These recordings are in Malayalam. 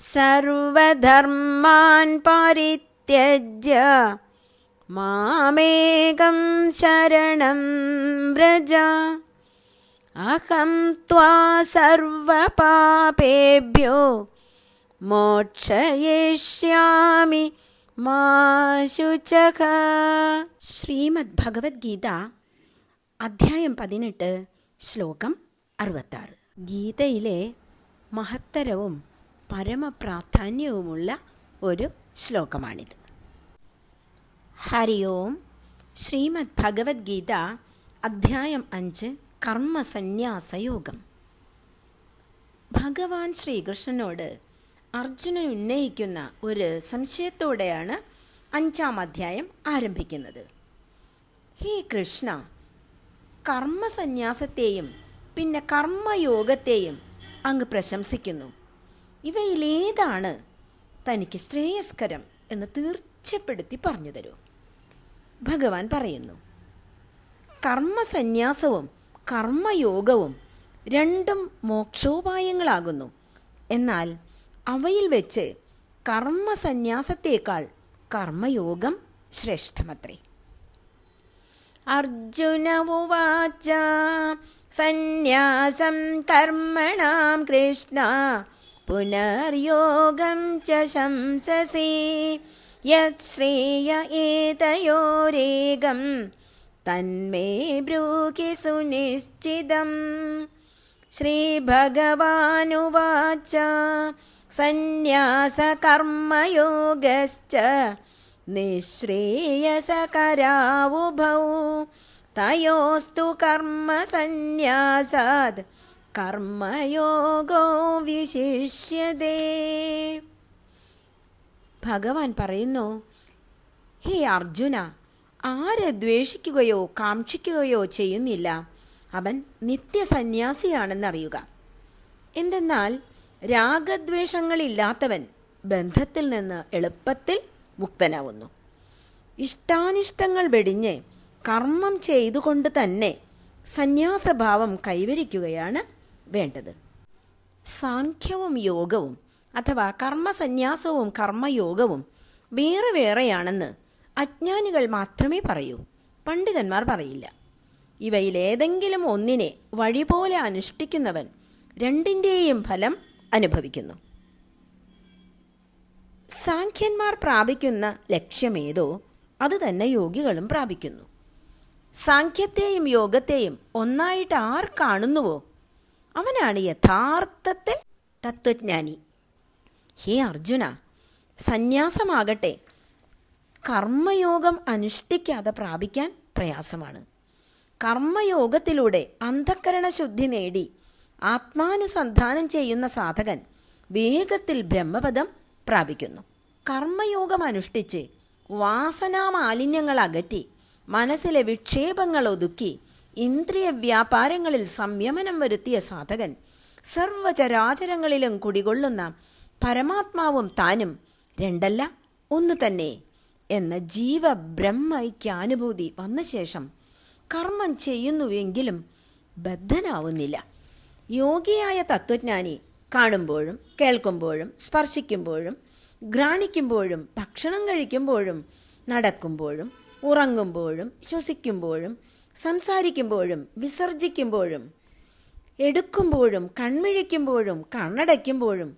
സർവധർമാൻ പരിത്യജ്യ. മാമേകം ശരണം വ്രജ. അഹം ത്വാ മോക്ഷയിഷ്യാമി മാ ശുചക ശ്രീമദ് ഭഗവത്ഗീത അധ്യായം പതിനെട്ട് ശ്ലോകം അറുപത്താറ്. ഗീതയിലെ മഹത്തരവും പരമപ്രാധാന്യവുമുള്ള ഒരു ശ്ലോകമാണിത്. ഹരി ഓം ശ്രീമദ് ഭഗവത്ഗീത അധ്യായം അഞ്ച് കർമ്മസന്യാസയോഗം. ഭഗവാൻ ശ്രീകൃഷ്ണനോട് അർജുനൻ ഉന്നയിക്കുന്ന ഒരു സംശയത്തോടെയാണ് അഞ്ചാം അധ്യായം ആരംഭിക്കുന്നത്. ഹേ കൃഷ്ണ കർമ്മസന്യാസത്തെയും പിന്നെ കർമ്മയോഗത്തെയും അങ്ങ് പ്രശംസിക്കുന്നു. ഇവയിലേതാണ് തനിക്ക് ശ്രേയസ്കരം എന്ന് തീർച്ചപ്പെടുത്തി പറഞ്ഞു തരൂ. ഭഗവാൻ പറയുന്നു കർമ്മസന്യാസവും കർമ്മയോഗവും രണ്ടും മോക്ഷോപായങ്ങളാകുന്നു. എന്നാൽ അവയിൽ വെച്ച് കർമ്മസന്യാസത്തേക്കാൾ കർമ്മയോഗം ശ്രേഷ്ഠമത്രേ. അർജുന ഉവാച സന്യാസം കർമ്മണാം കൃഷ്ണ ച ശംസസി. യത് ശ്രേയ ഏതയോരേകം തന്മേ ബ്രൂഹി സുനിശ്ചിതം. ശ്രീഭഗവാനുവാച സന്യാസകർമ്മയോഗശ്ച നിശ്രേയസകരാവുഭൗ. തയോസ്തു കർമ്മസന്യാസാത് കർമ്മയോഗോ വിശിഷ്യതേ. ഭഗവാൻ പറയുന്നു ഹേ അർജുന ആരെ ദ്വേഷിക്കുകയോ കാക്ഷിക്കുകയോ ചെയ്യുന്നില്ല. അവൻ നിത്യസന്യാസിയാണെന്നറിയുക. എന്തെന്നാൽ രാഗദ്വേഷങ്ങളില്ലാത്തവൻ ബന്ധത്തിൽ നിന്ന് എളുപ്പത്തിൽ മുക്തനാവുന്നു. ഇഷ്ടാനിഷ്ടങ്ങൾ വെടിഞ്ഞ് കർമ്മം ചെയ്തുകൊണ്ട് തന്നെ സന്യാസഭാവം കൈവരിക്കുകയാണ് വേണ്ടത്. സാഖ്യവും യോഗവും അഥവാ കർമ്മസന്യാസവും കർമ്മയോഗവും വേറെ വേറെയാണെന്ന് അജ്ഞാനികൾ മാത്രമേ പറയൂ. പണ്ഡിതന്മാർ പറയില്ല. ഇവയിലേതെങ്കിലും ഒന്നിനെ വഴിപോലെ അനുഷ്ഠിക്കുന്നവൻ രണ്ടിന്റെയും ഫലം അനുഭവിക്കുന്നു. സാഖ്യന്മാർ പ്രാപിക്കുന്ന ലക്ഷ്യമേതോ അത് തന്നെ യോഗികളും പ്രാപിക്കുന്നു. സാഖ്യത്തെയും യോഗത്തെയും ഒന്നായിട്ട് ആർ കാണുന്നുവോ അവനാണ് യഥാർത്ഥത്തിൽ തത്വജ്ഞാനി. ഹേ അർജുന സന്യാസമാകട്ടെ. കർമ്മയോഗം അനുഷ്ഠിക്കാതെ പ്രാപിക്കാൻ പ്രയാസമാണ്. കർമ്മയോഗത്തിലൂടെ അന്ധക്കരണ ശുദ്ധി നേടി ആത്മാനുസന്ധാനം ചെയ്യുന്ന സാധകൻ വേഗത്തിൽ ബ്രഹ്മപദം പ്രാപിക്കുന്നു. കർമ്മയോഗം അനുഷ്ഠിച്ച് വാസനാമാലിന്യങ്ങൾ അകറ്റി മനസ്സിലെ വിക്ഷേപങ്ങൾ ഒതുക്കി ഇന്ദ്രിയ വ്യാപാരങ്ങളിൽ സംയമനം വരുത്തിയ സാധകൻ. സർവചരാചരങ്ങളിലും കുടികൊള്ളുന്ന പരമാത്മാവും താനും രണ്ടല്ല ഒന്ന് തന്നെ എന്ന ജീവ ബ്രഹ്മൈക്യാനുഭൂതി വന്ന ശേഷം കർമ്മം ചെയ്യുന്നുവെങ്കിലും ബദ്ധനാവുന്നില്ല. യോഗിയായ തത്വജ്ഞാനി കാണുമ്പോഴും കേൾക്കുമ്പോഴും സ്പർശിക്കുമ്പോഴും ഘ്രാണിക്കുമ്പോഴും ഭക്ഷണം കഴിക്കുമ്പോഴും നടക്കുമ്പോഴും ഉറങ്ങുമ്പോഴും ശ്വസിക്കുമ്പോഴും സംസാരിക്കുമ്പോഴും വിസർജിക്കുമ്പോഴും എടുക്കുമ്പോഴും കൺമിഴിക്കുമ്പോഴും കണ്ണടയ്ക്കുമ്പോഴും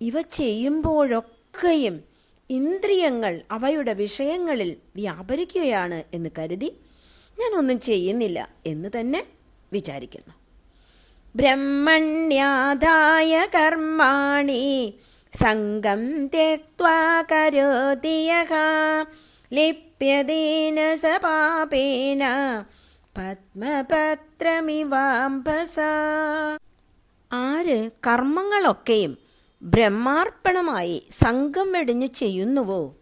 ഇവ ചെയ്യുമ്പോഴൊക്കെയും ഇന്ദ്രിയങ്ങൾ അവയുടെ വിഷയങ്ങളിൽ വ്യാപരിക്കുകയാണ് എന്ന് കരുതി ഞാനൊന്നും ചെയ്യുന്നില്ല എന്ന് തന്നെ വിചാരിക്കുന്നു. ബ്രഹ്മണ്യാദായ കർമാണി സംഘം തെക്വാ കരോതിയഃ ലിപ്യതേന സ പാപേന പത്മപത്രമിവാംബസ ആര് കർമ്മങ്ങളൊക്കെയും ബ്രഹ്മാർപ്പണമായി സംഘം വെടിഞ്ഞ് ചെയ്യുന്നുവോ?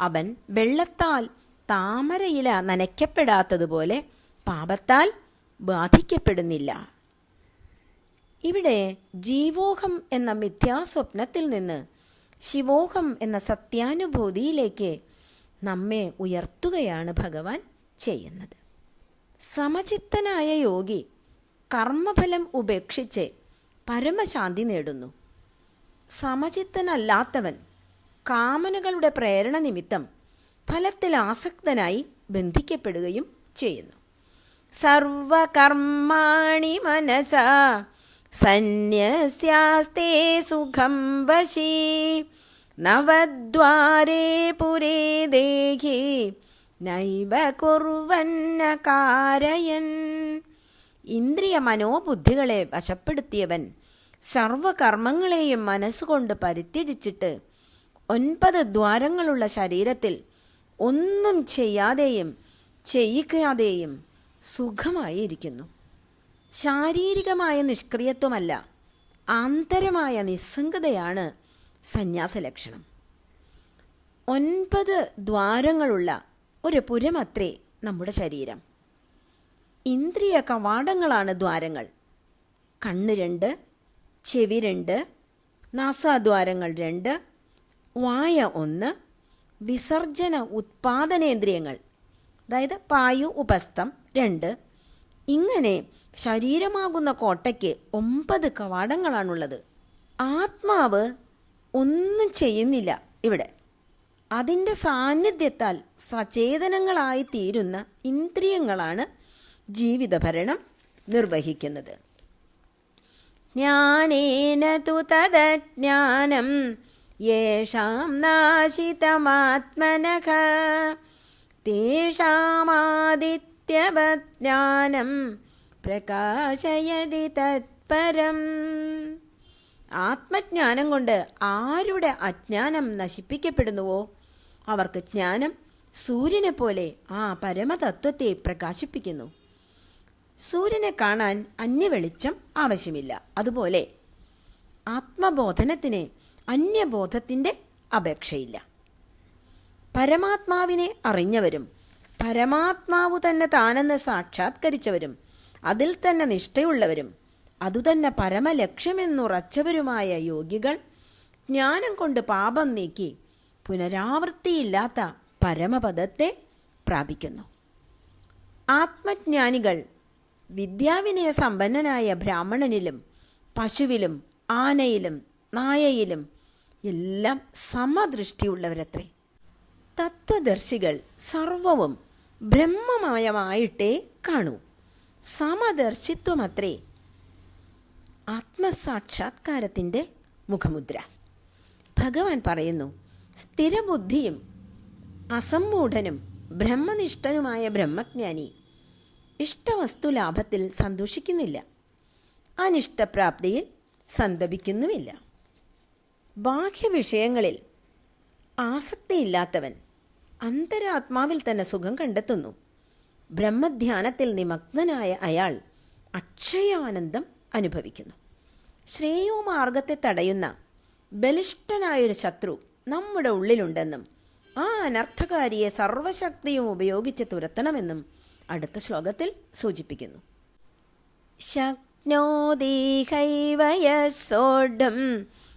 അവൻ വെള്ളത്താൽ താമരയില നനയ്ക്കപ്പെടാത്തതുപോലെ പാപത്താൽ ബാധിക്കപ്പെടുന്നില്ല. ഇവിടെ ജീവോഹം എന്ന മിഥ്യാസ്വപ്നത്തിൽ നിന്ന് ശിവോഹം എന്ന സത്യാനുഭൂതിയിലേക്ക് നമ്മെ ഉയർത്തുകയാണ് ഭഗവാൻ ചെയ്യുന്നത്. സമചിത്തനായ യോഗി കർമ്മഫലം ഉപേക്ഷിച്ച് പരമശാന്തി നേടുന്നു. സമചിത്തനല്ലാത്തവൻ കാമനകളുടെ പ്രേരണ നിമിത്തം ഫലത്തിൽ ആസക്തനായി ബന്ധിക്കപ്പെടുകയും ചെയ്യുന്നു. സർവകർമാണി മനസ സന്യസ്യാസ്തേ സുഖം വശീ നവദ്വാരേ പുരേ ദേഹി നൈവ കുർവന്ന കാരയൻ. ഇന്ദ്രിയ മനോബുദ്ധികളെ വശപ്പെടുത്തിയവൻ സർവകർമ്മങ്ങളെയും മനസ്സുകൊണ്ട് പരിത്യജിച്ചിട്ട് ഒൻപത് ദ്വാരങ്ങളുള്ള ശരീരത്തിൽ ഒന്നും ചെയ്യാതെയും ചെയ്യിക്കാതെയും സുഖമായിരിക്കുന്നു. ശാരീരികമായ നിഷ്ക്രിയത്വമല്ല ആന്തരമായ നിസ്സംഗതയാണ് സന്യാസ ലക്ഷണം. ഒൻപത് ദ്വാരങ്ങളുള്ള ഒരു പുരമത്രേ നമ്മുടെ ശരീരം. ഇന്ദ്രിയ കവാടങ്ങളാണ് ദ്വാരങ്ങൾ. കണ്ണ് രണ്ട് ചെവി രണ്ട് നാസാദ്വാരങ്ങൾ രണ്ട് വായ ഒന്ന് വിസർജന ഉത്പാദനേന്ദ്രിയങ്ങൾ അതായത് പായു ഉപസ്ഥം രണ്ട്. ഇങ്ങനെ ശരീരമാകുന്ന കോട്ടയ്ക്ക് ഒമ്പത് കവാടങ്ങളാണുള്ളത്. ആത്മാവ് ഒന്നും ചെയ്യുന്നില്ല ഇവിടെ. അതിന്റെ സാന്നിധ്യത്താൽ സചേതനങ്ങളായി തീരുന്ന ഇന്ദ്രിയങ്ങളാണ് ജീവിതഭരണം നിർവഹിക്കുന്നത്. ജ്ഞാനേന തു തദജ്ഞാനം യേഷാം തേഷാമാദിത്യവജ്ഞാനം പ്രകാശയതി തത്പരം. ആത്മജ്ഞാനം കൊണ്ട് ആരുടെ അജ്ഞാനം നശിപ്പിക്കപ്പെടുന്നുവോ? അവർക്ക് ജ്ഞാനം സൂര്യനെ പോലെ ആ പരമതത്വത്തെ പ്രകാശിപ്പിക്കുന്നു. സൂര്യനെ കാണാൻ അന്യവെളിച്ചം ആവശ്യമില്ല. അതുപോലെ ആത്മബോധനത്തിന് അന്യബോധത്തിന്റെ അപേക്ഷയില്ല. പരമാത്മാവിനെ അറിഞ്ഞവരും പരമാത്മാവ് തന്നെ താനെന്ന് സാക്ഷാത്കരിച്ചവരും അതിൽ തന്നെ നിഷ്ഠയുള്ളവരും അതുതന്നെ പരമലക്ഷ്യമെന്നുറച്ചവരുമായ യോഗികൾ ജ്ഞാനം കൊണ്ട് പാപം നീക്കി പുനരാവൃത്തിയില്ലാത്ത പരമപദത്തെ പ്രാപിക്കുന്നു. ആത്മജ്ഞാനികൾ വിദ്യാവിനയ സമ്പന്നനായ ബ്രാഹ്മണനിലും പശുവിലും ആനയിലും നായയിലും എല്ലാം സമദൃഷ്ടിയുള്ളവരത്രേ. തത്വദർശികൾ സർവവും ബ്രഹ്മമയമായിട്ടേ കാണൂ. സമദർശിത്വമത്രേ ആത്മസാക്ഷാത്കാരത്തിന്റെ മുഖമുദ്ര. ഭഗവാൻ പറയുന്നു സ്ഥിരബുദ്ധിയും അസമ്മൂഢനും ബ്രഹ്മനിഷ്ഠനുമായ ബ്രഹ്മജ്ഞാനി ഇഷ്ടവസ്തു ലാഭത്തിൽ സന്തോഷിക്കുന്നില്ല. അനിഷ്ടപ്രാപ്തിയിൽ സന്തപിക്കുന്നുമില്ല. ബാഹ്യവിഷയങ്ങളിൽ ആസക്തിയില്ലാത്തവൻ അന്തരാത്മാവിൽ തന്നെ സുഖം കണ്ടെത്തുന്നു. ബ്രഹ്മധ്യാനത്തിൽ നിമഗ്നനായ അയാൾ അക്ഷയാനന്ദം അനുഭവിക്കുന്നു. ശ്രേയോ മാർഗത്തെ തടയുന്ന ബലിഷ്ഠനായൊരു ശത്രു നമ്മുടെ ഉള്ളിലുണ്ടെന്നും ആ അനർത്ഥകാരിയെ സർവശക്തിയും ഉപയോഗിച്ച് തുരത്തണമെന്നും അടുത്ത ശ്ലോകത്തിൽ സൂചിപ്പിക്കുന്നു.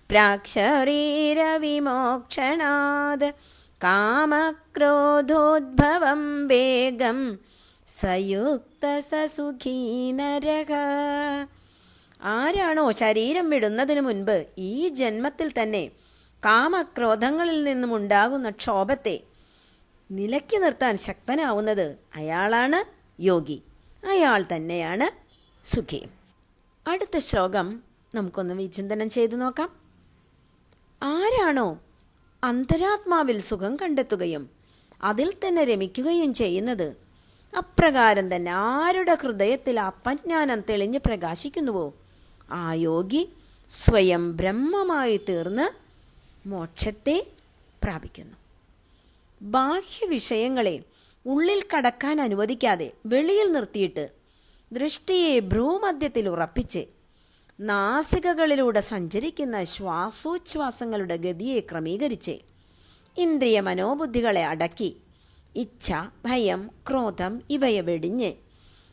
പ്രാക്ഷരീരവിമോക്ഷണാത് കാമക്രോധോദ്ഭവം വേഗം സയുക്ത സസുഖീ നരക ആരാണോ ശരീരം വിടുന്നതിന് മുൻപ് ഈ ജന്മത്തിൽ തന്നെ കാമക്രോധങ്ങളിൽ നിന്നും ഉണ്ടാകുന്ന ക്ഷോഭത്തെ നിലക്കി നിർത്താൻ ശക്തനാവുന്നത് അയാളാണ് യോഗി. അയാൾ തന്നെയാണ് സുഖി. അടുത്ത ശ്ലോകം നമുക്കൊന്ന് വിചിന്തനം ചെയ്തു നോക്കാം. ആരാണോ അന്തരാത്മാവിൽ സുഖം കണ്ടെത്തുകയും അതിൽ തന്നെ രമിക്കുകയും ചെയ്യുന്നത് അപ്രകാരം തന്നെ ആരുടെ ഹൃദയത്തിൽ അപജ്ഞാനം തെളിഞ്ഞ് പ്രകാശിക്കുന്നുവോ? ആ യോഗി സ്വയം ബ്രഹ്മമായി തീർന്ന് മോക്ഷത്തെ പ്രാപിക്കുന്നു. ബാഹ്യ വിഷയങ്ങളെ ഉള്ളിൽ കടക്കാൻ അനുവദിക്കാതെ വെളിയിൽ നിർത്തിയിട്ട് ദൃഷ്ടിയെ ഭ്രൂമധ്യത്തിൽ ഉറപ്പിച്ച് നാസികകളിലൂടെ സഞ്ചരിക്കുന്ന ശ്വാസോച്ഛ്വാസങ്ങളുടെ ഗതിയെ ക്രമീകരിച്ച് ഇന്ദ്രിയ മനോബുദ്ധികളെ അടക്കി ഇച്ഛ ഭയം ക്രോധം ഇവയെ വെടിഞ്ഞ്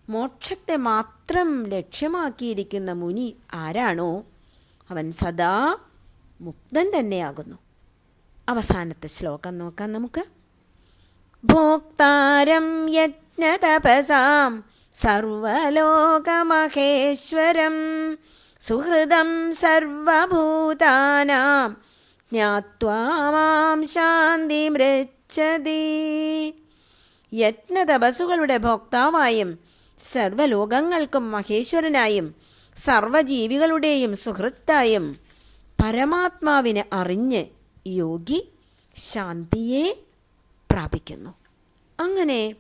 മോക്ഷത്തെ മാത്രം ലക്ഷ്യമാക്കിയിരിക്കുന്ന മുനി ആരാണോ? അവൻ സദാ മുക്തൻ തന്നെയാകുന്നു. അവസാനത്തെ ശ്ലോകം നോക്കാം നമുക്ക്. ഭോക്താരം യജ്ഞതപസാം സർവലോകമഹേശ്വരം സുഹൃദം സർവഭൂതാനാം ജ്ഞാത്വാ ശാന്തി മൃച്ഛതി. യജ്ഞതപസ്സുകളുടെ ഭോക്താവായും സർവലോകങ്ങൾക്കും മഹേശ്വരനായും സർവജീവികളുടെയും സുഹൃത്തായും പരമാത്മാവിനെ അറിഞ്ഞ് യോഗി ശാന്തിയെ പ്രാപിക്കുന്നു. അങ്ങനെ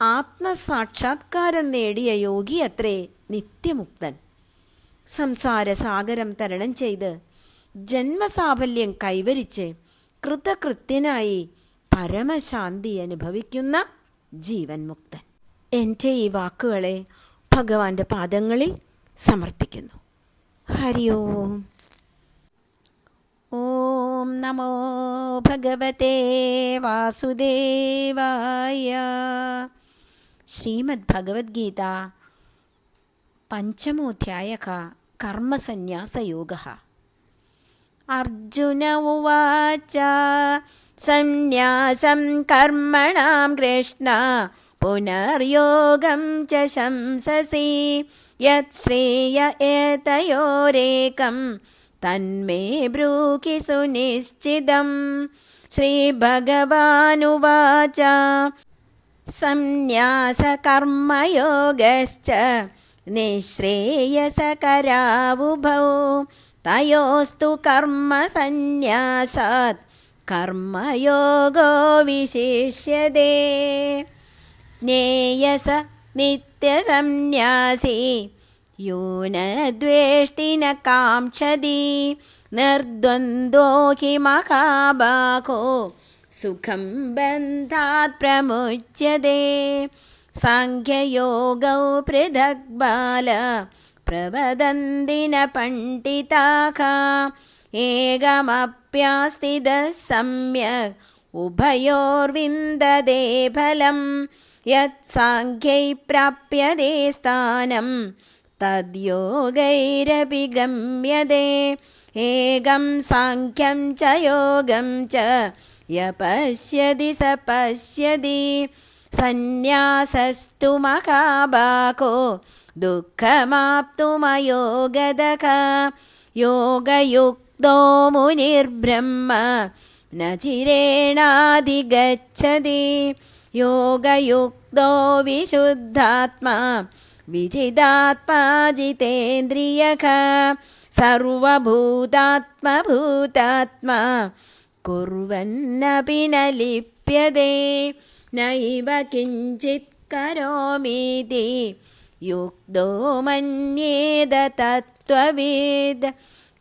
ആത്മസാക്ഷാത്കാരം നേടിയ യോഗി അത്രേ നിത്യമുക്തൻ. സംസാര സാഗരം തരണം ചെയ്ത് ജന്മസാഫല്യം കൈവരിച്ച് കൃതകൃത്യനായി പരമശാന്തി അനുഭവിക്കുന്ന ജീവൻ മുക്തൻ. എന്റെ ഈ വാക്കുകളെ ഭഗവാന്റെ പാദങ്ങളിൽ സമർപ്പിക്കുന്നു. ഹരി ഓം ഓം നമോ ഭഗവതേ വാസുദേവായ. ശ്രീമദ് ഭഗവത്ഗീത പഞ്ചമോധ്യായ കർമ്മസന്യാസയോഗ. അർജുന ഉവാച സന്യാസം കർമ്മണം കൃഷ്ണ पुनर्योगं च शंससि। यत् श्रेय एतयोरेकं तन्मे ब्रूकि सुनिश्चितम्। श्रीभगवानुवाच। संन्यासकर्मयोगश्च निःश्रेयसकरावुभौ। तयोस्तु कर्मसन्न्यासात् कर्मयोगो विशिष्यते। ज्ञेयस नित्यसन्न्यासी यो न द्वेष्टि न काङ्क्षति निर्द्वन्द्वो हि महाबाहो सुखं बन्धात् प्रमुच्यते। साङ्ख्ययोगौ पृथक् बाल प्रवदन्ति न पण्डिताः। एकमप्यास्तिदः सम्यक् उभयोर्विन्दते फलं यत्साङ्ख्यै प्राप्यते स्थानं तद्योगैरपि गम्यते एकं साङ्ख्यं च योगं च य पश्यति स पश्यति सन्न्यासस्तु महाबाको दुःखमाप्तुमयोगदः योगयुक्तो मुनिर्ब्रह्म न चिरेणाधिगच्छति योगयुक्तो विशुद्धात्मा विजिदात्मा जितेन्द्रियः सर्वभूतात्मभूतात्मा कुर्वन्नपि न लिप्यते नैव किञ्चित् करोमीति युक्तो मन्येद तत्त्वविद्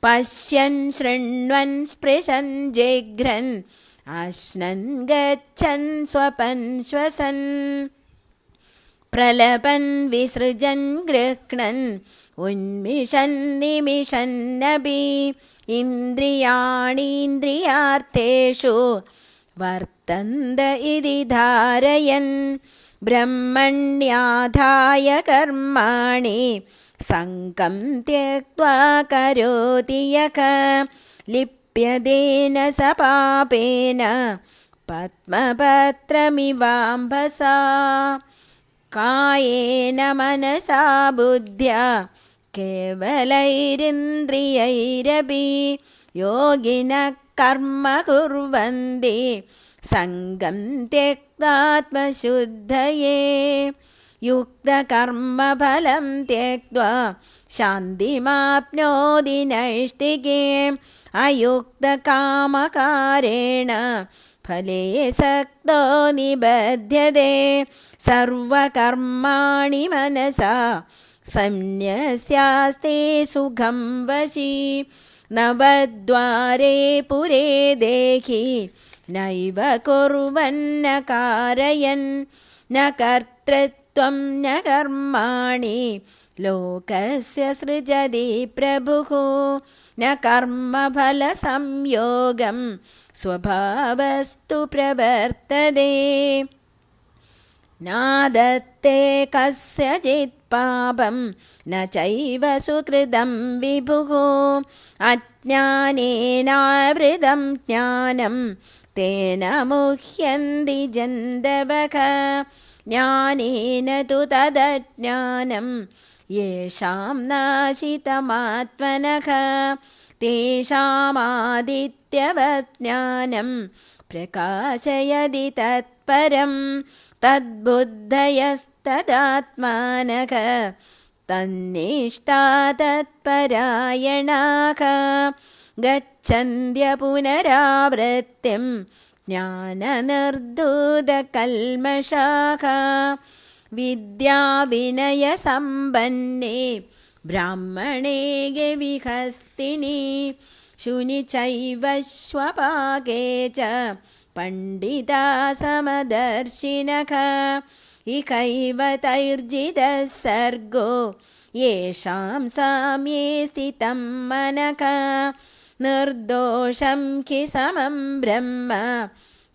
पश्यन् शृण्वन् स्पृशन् जिघ्रन् अश्नन् गच्छन् स्वपन् श्वसन्। प्रलपन् विसृजन् गृह्णन् उन्मिषन् निमिषन्नपि इन्द्रियाणीन्द्रियार्थेषु वर्तन्त इति धारयन्। ब्रह्मण्याधाय कर्माणि सङ्कं त्यक्त्वा करोति यः लिप्यतेन स पापेन पद्मपत्रमिवाम्भसा कायेन मनसा बुद्ध्या केवलैरिन्द्रियैरपि योगिनः कर्म कुर्वन्ति सङ्गं त्यक्तात्मशुद्धये युक्तकर्मफलं त्यक्त्वा शान्तिमाप्नोति नैष्टिके अयुक्तकामकारेण फले सक्तो निबध्यते सर्वकर्माणि मनसा संन्यस्यास्ते सुखं वशी नवद्वारे पुरे देहि नैव कुर्वन्न कारयन् न कर्तृत्वं न कर्माणि लोकस्य सृजति प्रभुः न कर्मफलसंयोगं स्वभावस्तु प्रवर्तते नादत्ते कस्यचित् पापं न चैव सुकृतं विभुः अज्ञानेनावृतं ज्ञानं तेन मुह्यन्ति जन्तवः ज्ञानेन तु तदज्ञानं येषां नाशितमात्मनः तेषामादित्यवत् ज्ञानं प्रकाशयदि तत्परं तद्बुद्धयस्तदात्मानः। तन्निष्ठा तत्परायणाः गच्छन्त्य पुनरावृत्तिं ज्ञाननिर्धूतकल्मषाः विद्याविनयसम्पन्ने ब्राह्मणे विहस्तिनि शुनि चैव श्वपाके च पण्डिता समदर्शिनः इकैव तैर्जितः सर्गो येषां साम्ये स्थितं मनः निर्दोषं हि समं ब्रह्म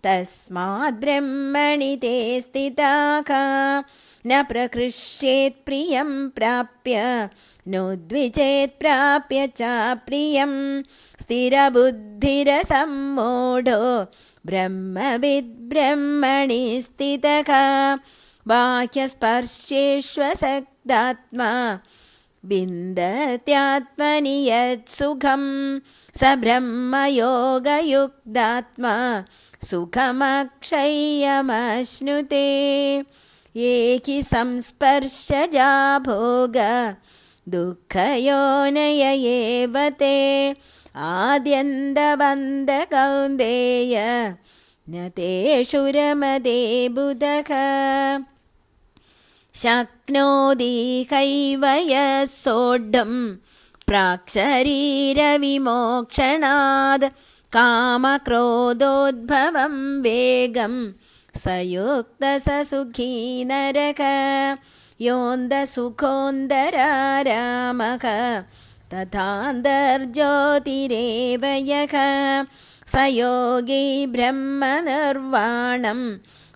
तस्माद्ब्रह्मणि ते स्थिताः। न प्रकृष्येत् प्रियं प्राप्य नोद्विचेत् प्राप्य च प्रियं। स्थिरबुद्धिरसम्मूढो ब्रह्मविद्ब्रह्मणि स्थितः। बाह्यस्पर्शेष्वसक्तात्मा विन्दत्यात्मनि यत्सुखं स ब्रह्मयोगयुक्तात्मा सुखमक्षय्यमश्नुते। हि संस्पर्शजा भोग दुःखयोनय एव ते। आद्यन्तबन्धकौन्देय न तेषु रमदे बुधः शक्नोति हैव यः सोढुं प्राक्शरीरविमोक्षणाद् कामक्रोधोद्भवं वेगं स युक्त स सुखी नरक योन्दसुखोन्दरारामः तथान्तर्ज्योतिरेव यः स योगी ब्रह्मनिर्वाणं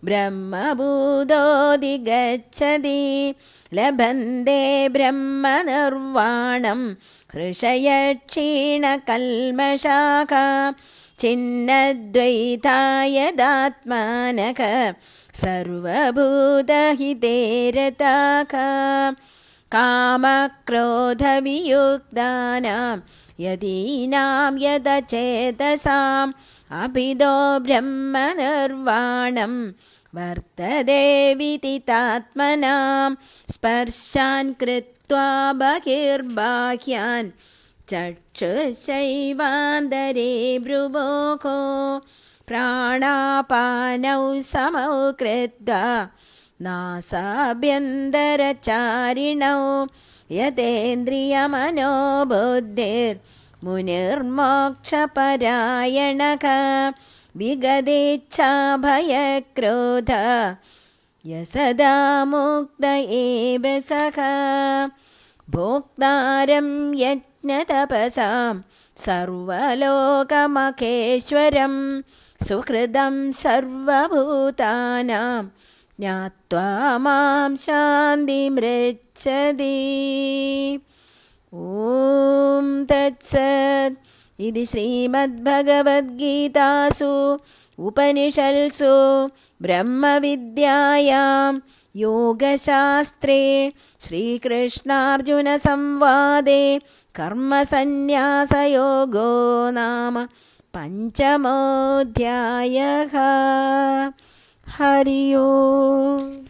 ब्रह्मभूतोऽधिगच्छति लभन्ते ब्रह्मनिर्वाणं हृषयक्षीणकल्मषाः छिन्नद्वैतायदात्मानः सर्वभूतहिते रताः कामक्रोधवियुक्तानां यदीनां यदचेतसाम् अभिदो ब्रह्मनिर्वाणं वर्तते विदितात्मनां स्पर्शान् कृत्वा बहिर्बाह्यान् चक्षुषैवान्तरे भ्रुवोः प्राणापानौ समौ कृत्वा നാസാഭ്യന്തരചാരിണോ യതേന്ദ്രിയമനോബുദ്ധിർ മുനിർമോക്ഷപരായണക വിഗതേച്ഛാഭയക്രോധ യസദാ മുക്ത ഏവ സഖ ഭോക്താരം യജ്ഞതപസാം സർവലോകമഖേശ്വരം സുഹൃദം സർവഭൂതാനാം ज्ञात्वा मां शान्तिमृच्छति ॐ तत्सत् इति श्रीमद्भगवद्गीतासु उपनिषल्सु ब्रह्मविद्यायां योगशास्त्रे श्रीकृष्णार्जुनसंवादे कर्मसन्न्यासयोगो नाम पञ्चमोऽध्यायः 하리요.